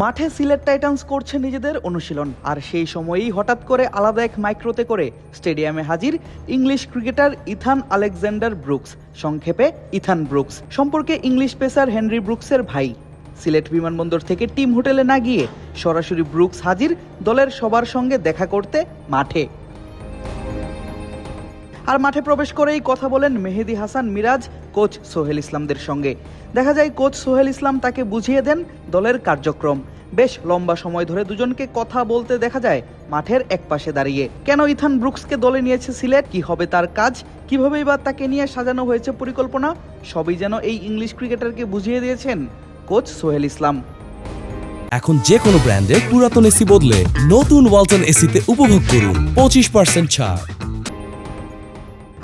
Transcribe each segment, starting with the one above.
মাঠে সিলেট টাইটান্স করছে নিজেদের অনুশীলন। আর সেই সময়েই হঠাৎ করে আলাদা এক মাইক্রোতে করে স্টেডিয়ামে হাজির English cricketer Ethan Alexander Brooks. সংক্ষেপে, ইথান ব্রুকস। সম্পর্কে ইংলিশ পেসার হেনরি ব্রুকসের ভাই। সিলেট বিমানবন্দর থেকে টিম হোটেলে না গিয়ে সরাসরি ব্রুকস হাজির দলের সবার সঙ্গে দেখা করতে মাঠে। আর মাঠে প্রবেশ করেই কথা বলেন মেহেদি হাসান মিরাজ, কোচ সোহেল ইসলামদের সঙ্গে। দেখা যায়, কোচ সোহেল ইসলাম তাকে বুঝিয়ে দেন দলের কার্যক্রম। বেশ লম্বা সময় ধরে দুজনকে কথা বলতে দেখা যায়, মাঠের একপাশে দাঁড়িয়ে। কেন ইথান ব্রুকসকে দলে নিয়েছে সিলেট? কি হবে তার কাজ? কিভাবেই বা তাকে নিয়ে সাজানো হয়েছে পরিকল্পনা? সবই যেন এই ইংলিশ ক্রিকেটারকে বুঝিয়ে দিয়েছেন কোচ সোহেল ইসলাম। এখন যে কোনো ব্র্যান্ডের পুরাতন এসি বদলে নতুন ওয়ালটন এসিতে উপভোগ করুন পঁচিশ পার্সেন্ট ছাড়।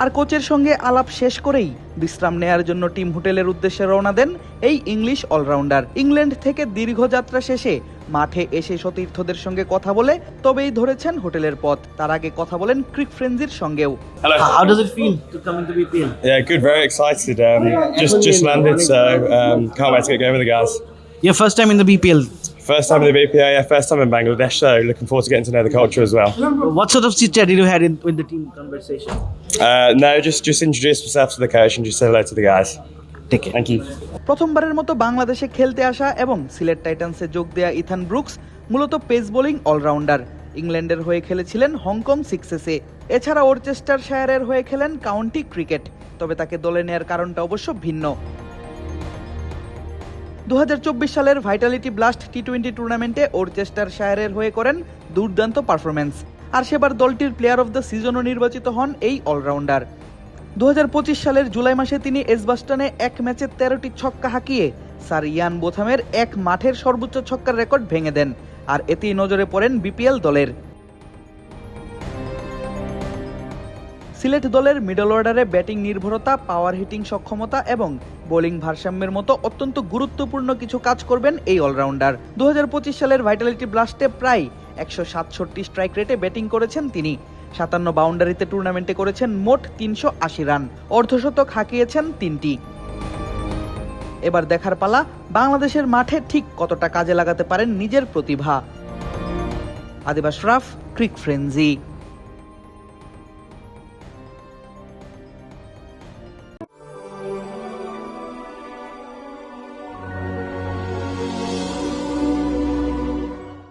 আর কোচের সঙ্গে আলাপ শেষ করেই বিশ্রাম নেয়ার জন্য টিম হোটেলের উদ্দেশ্যে রওনা দেন এই ইংলিশ অলরাউন্ডার ইংল্যান্ড থেকে দীর্ঘ যাত্রা শেষে মাঠে এসে সতীর্থদের সঙ্গে কথা বলে তবেই ধরেছেন হোটেলের পথ তার আগে কথা বলেন ক্রিক ফ্রেন্সির সঙ্গেও Hello. How does it feel to come into BPL? Yeah, good. Very excited. Um, just just landed, so um, can't wait to get going with the guys. Your first time in the BPL. First time in the BPA, yeah, first time in Bangladesh, so looking forward to getting to know the culture as well. What sort of chit chat did you had in, in the team conversation? Uh, no, just just introduce myself to the coach and just say hello to the guys. Take care. Thank you. প্রথমবারের মতো বাংলাদেশে খেলতে আসা এবং সিলেট টাইটান্সে যোগ দেয়া Ethan Brooks মূলত পেস বোলিং অলরাউন্ডার ইংল্যান্ডের হয়ে খেলেছিলেন হংকং সিক্সেসে এছাড়া ওরচেস্টার শায়ারের হয়ে খেলেন কাউন্টি ক্রিকেট তবে তাকে দলে নেয়ার কারণটা অবশ্য ভিন্ন দু হাজার চব্বিশ সালের ভাইটালিটি ব্লাস্ট টি টোয়েন্টি টুর্নামেন্টে ওরচেস্টার শায়ারের হয়ে করেন দুর্দান্ত পারফরমেন্স আর সেবার দলটির প্লেয়ার অফ দ্য সিজনও নির্বাচিত হন এই অলরাউন্ডার দু হাজার পঁচিশ সালের জুলাই মাসে তিনি এসবাস্টনে এক ম্যাচে তেরোটি ছক্কা হাঁকিয়ে স্যার ইয়ান বোথামের এক মাঠের সর্বোচ্চ ছক্কার রেকর্ড ভেঙে দেন। আর এতেই নজরে পড়েন বিপিএল দলের। সিলেট দলের মিডল অর্ডারে ব্যাটিং নির্ভরতা পাওয়ার হিটিং সক্ষমতা এবং বোলিং ভারসাম্যের মতো অত্যন্ত গুরুত্বপূর্ণ কিছু কাজ করবেন এই অলরাউন্ডার দু হাজার পঁচিশ সালের ভাইটালিটি ব্লাস্টে প্রায় একশো সাতষট্টি স্ট্রাইক রেটে ব্যাটিং করেছেন তিনি। সাতান্ন বাউন্ডারিতে টুর্নামেন্টে করেছেন মোট তিনশো আশি রান অর্ধশতক হাঁকিয়েছেন তিনটি। এবার দেখার পালা, বাংলাদেশের মাঠে ঠিক কতটা কাজে লাগাতে পারেন নিজের প্রতিভা? আদিবাস রাফ ক্রিক ফ্রেন্জি